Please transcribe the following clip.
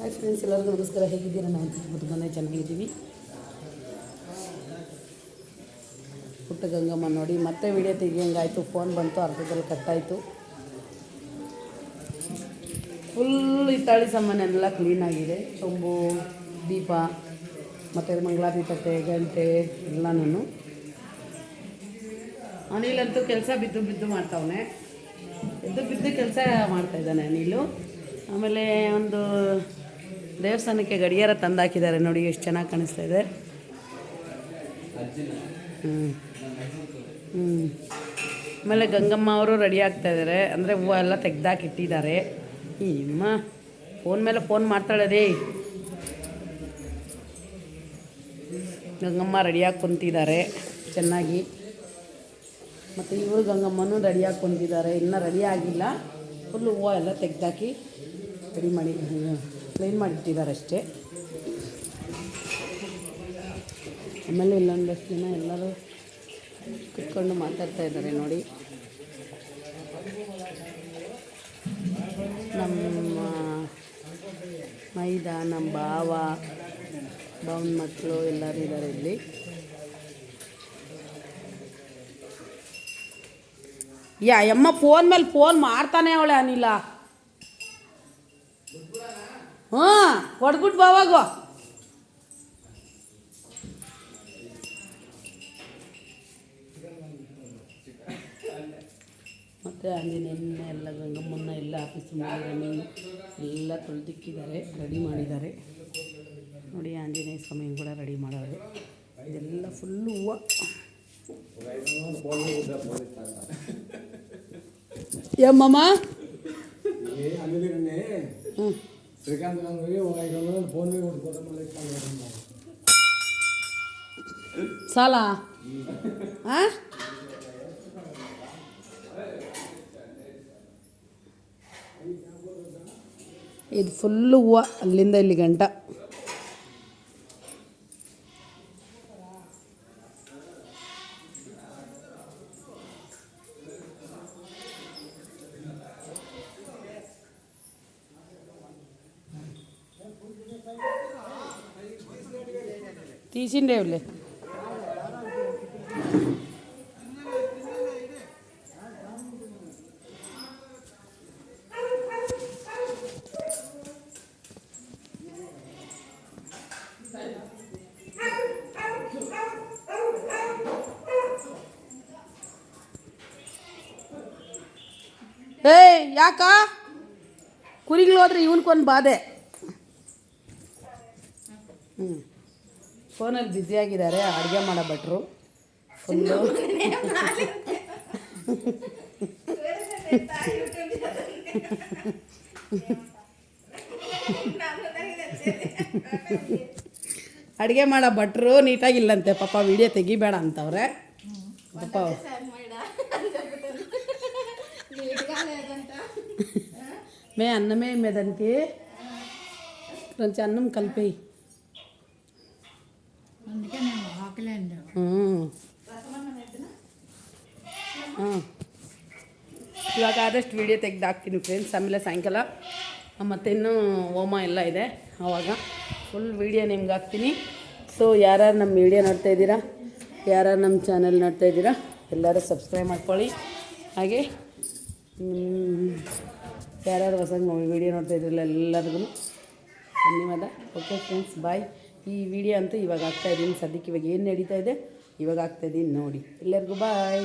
Hi friends ಎಲ್ಲರಿಗೂ ನಮಸ್ಕಾರ. ಹೇಗಿದ್ದೀರಾ? ನಾವು ತುಂಬಾ ಚೆನ್ನಾಗಿದ್ದೀವಿ. ಪುಟ್ಟ ಗಂಗಮ್ಮ ನೋಡಿ, ಮತ್ತೆ ವಿಡಿಯೋ ತೆಗಿಯಂಗಾಯಿತು. ಫೋನ್ ಬಂತು, ಅರ್ಧದಲ್ಲಿ ಕಟ್ಟಾಯಿತು. ಫುಲ್ ಹಿತ್ತಾಳಿ ಸಾಮಾನೆಲ್ಲ ಕ್ಲೀನಾಗಿದೆ ಚೊಂಬು ದೀಪ, ಮತ್ತು ಮಂಗಳಾರತಿ ತಟ್ಟೆ ಗಂಟೆ, ಎಲ್ಲನೂ. ಅನಿಲಂತೂ ಕೆಲಸ ಬಿದ್ದು ಬಿದ್ದು ಮಾಡ್ತಾವನೆ. ಎದ್ದು ಬಿದ್ದು ಕೆಲಸ ಮಾಡ್ತಾಯಿದ್ದಾನೆ ಅನಿಲು. ಆಮೇಲೆ ಒಂದು ದೇವಸ್ಥಾನಕ್ಕೆ ಗಡಿಯಾರ ತಂದಾಕಿದ್ದಾರೆ ನೋಡಿ, ಎಷ್ಟು ಚೆನ್ನಾಗಿ ಕಾಣಿಸ್ತಾ ಇದೆ. ಹ್ಞೂ ಹ್ಞೂ ಆಮೇಲೆ ಗಂಗಮ್ಮ ಅವರು ರೆಡಿ ಆಗ್ತಾ ಇದ್ದಾರೆ ಅಂದರೆ ಹೂವು ಎಲ್ಲ ತೆಗ್ದಾಕಿಟ್ಟಿದ್ದಾರೆ ಈ ನಿಮ್ಮ ಫೋನ್ ಮೇಲೆ ಫೋನ್ ಮಾಡ್ತಾಳೆ ರೀ. ಗಂಗಮ್ಮ ರೆಡಿಯಾಗಿ ಕುಂತಿದ್ದಾರೆ, ಚೆನ್ನಾಗಿ. ಮತ್ತು ಇವರು ಗಂಗಮ್ಮನೂ ರೆಡಿಯಾಗಿ ಕುಂತಿದ್ದಾರೆ. ಇನ್ನೂ ರೆಡಿ ಆಗಿಲ್ಲ. ಫುಲ್ಲು ಹೂವು ಎಲ್ಲ ತೆಗ್ದಾಕಿ ರೆಡಿ ಮಾಡಿ ಕ್ಲೀನ್ ಮಾಡಿಟ್ಟಿದ್ದಾರೆ ಅಷ್ಟೇ. ಆಮೇಲೆ ಇಲ್ಲೊಂದಷ್ಟು ಜನ ಎಲ್ಲರೂ ಕುತ್ಕೊಂಡು ಮಾತಾಡ್ತಾ ಇದ್ದಾರೆ ನೋಡಿ. ನಮ್ಮ ಮೈದಾ, ನಮ್ಮ ಭಾವ, ಭಾವನ ಮಕ್ಕಳು ಎಲ್ಲರೂ ಇದ್ದಾರೆ ಇಲ್ಲಿ. ಯಾ, ಅಮ್ಮ ಫೋನ್ ಮೇಲೆ ಫೋನ್ ಮಾಡ್ತಾನೆ ಅವಳೆ ಅನಿಲ. ಹ್ಞೂ ಹೊಡ್ಬಿಟ್ಟು ಬಾವಾಗೋ ಮತ್ತು ಎಣ್ಣೆ ಎಲ್ಲ ಗಂಗಮ್ಮನ ಎಲ್ಲ ಆಫೀಸ್ ರನ್ನಿಂಗ್ ಎಲ್ಲ ತೊಳೆದಿಕ್ಕಿದ್ದಾರೆ, ರೆಡಿ ಮಾಡಿದ್ದಾರೆ. ನೋಡಿ ಆಂಜನೇಯ ಸ್ವಾಮಿ ಕೂಡ ರೆಡಿ ಮಾಡವ್ರೆ ಇದೆಲ್ಲ ಫುಲ್ಲು ಹೂವು. ಏಮ್ಮಮ್ಮ శ్రీకాంత్ గారికి ఒక ఐదు వందలు ఫోన్ మీద కొట్టుకోవడం మళ్ళీ కాల్ ಸಾಲ ಹಾಂ ಇದು ಫುಲ್ಲು ಹೂವು ಅಲ್ಲಿಂದ ಇಲ್ಲಿ തീശിന്റെ ഇല്ലേ ಏಯ್ ಯಾಕ ಕುರಿಗಳು ಹೋದ್ರೆ ಇವನ್ಕೊಂದು ಬಾಧೆ ಹ್ಞೂ ಫೋನಲ್ಲಿ ಬ್ಯುಸಿಯಾಗಿದ್ದಾರೆ ಅಡುಗೆ ಮಾಡೋ ಭಟ್ರು ಫುಲ್ಲು ಅಡುಗೆ ಮಾಡೋ ಭಟ್ರು ನೀಟಾಗಿಲ್ಲಂತೆ ಪಾಪ ವಿಡಿಯೋ ತೆಗಿಬೇಡ ಅಂತವ್ರೆ ಪಾಪ మే అన్నమే మీదనికి కొంచెం అన్నం కలిపేయి అందుకే నేను ఆకలేదు ಇವಾಗ ಆದಷ್ಟು ವಿಡಿಯೋ ತೆಗ್ದು ಹಾಕ್ತೀನಿ ಫ್ರೆಂಡ್ಸ್ ಆಮೇಲೆ ಸಾಯಂಕಾಲ ಮತ್ತು ಇನ್ನೂ ಹೋಮ ಎಲ್ಲ ಇದೆ ಆವಾಗ ಫುಲ್ ವಿಡಿಯೋ ನಿಮ್ಗೆ ಹಾಕ್ತೀನಿ ಸೊ ಯಾರ್ಯಾರು ನಮ್ಮ ವಿಡಿಯೋ ನೋಡ್ತಾ ಇದ್ದೀರಾ ಯಾರ್ಯಾರು ನಮ್ಮ ಚಾನಲ್ ನೋಡ್ತಾ ಇದ್ದೀರಾ ಎಲ್ಲರೂ ಸಬ್ಸ್ಕ್ರೈಬ್ ಮಾಡ್ಕೊಳ್ಳಿ ಹಾಗೆ ಹ್ಮ್, ಯಾರ್ಯಾರು ಹೊಸ ವಿಡಿಯೋ ನೋಡ್ತಾ ಇದ್ರಲ್ಲ ಎಲ್ಲರಿಗೂ ಧನ್ಯವಾದ ಓಕೆ ಫ್ರೆಂಡ್ಸ್ ಬಾಯ್ ಈ ವಿಡಿಯೋ ಅಂತೂ ಇವಾಗ ಆಗ್ತಾಯಿದ್ದೀನಿ ಸದ್ಯಕ್ಕೆ ಇವಾಗ ಏನು ನಡೀತಾ ಇದೆ? ಇವಾಗ ಆಗ್ತಾಯಿದ್ದೀನಿ ನೋಡಿ. ಎಲ್ಲರಿಗೂ ಬಾಯ್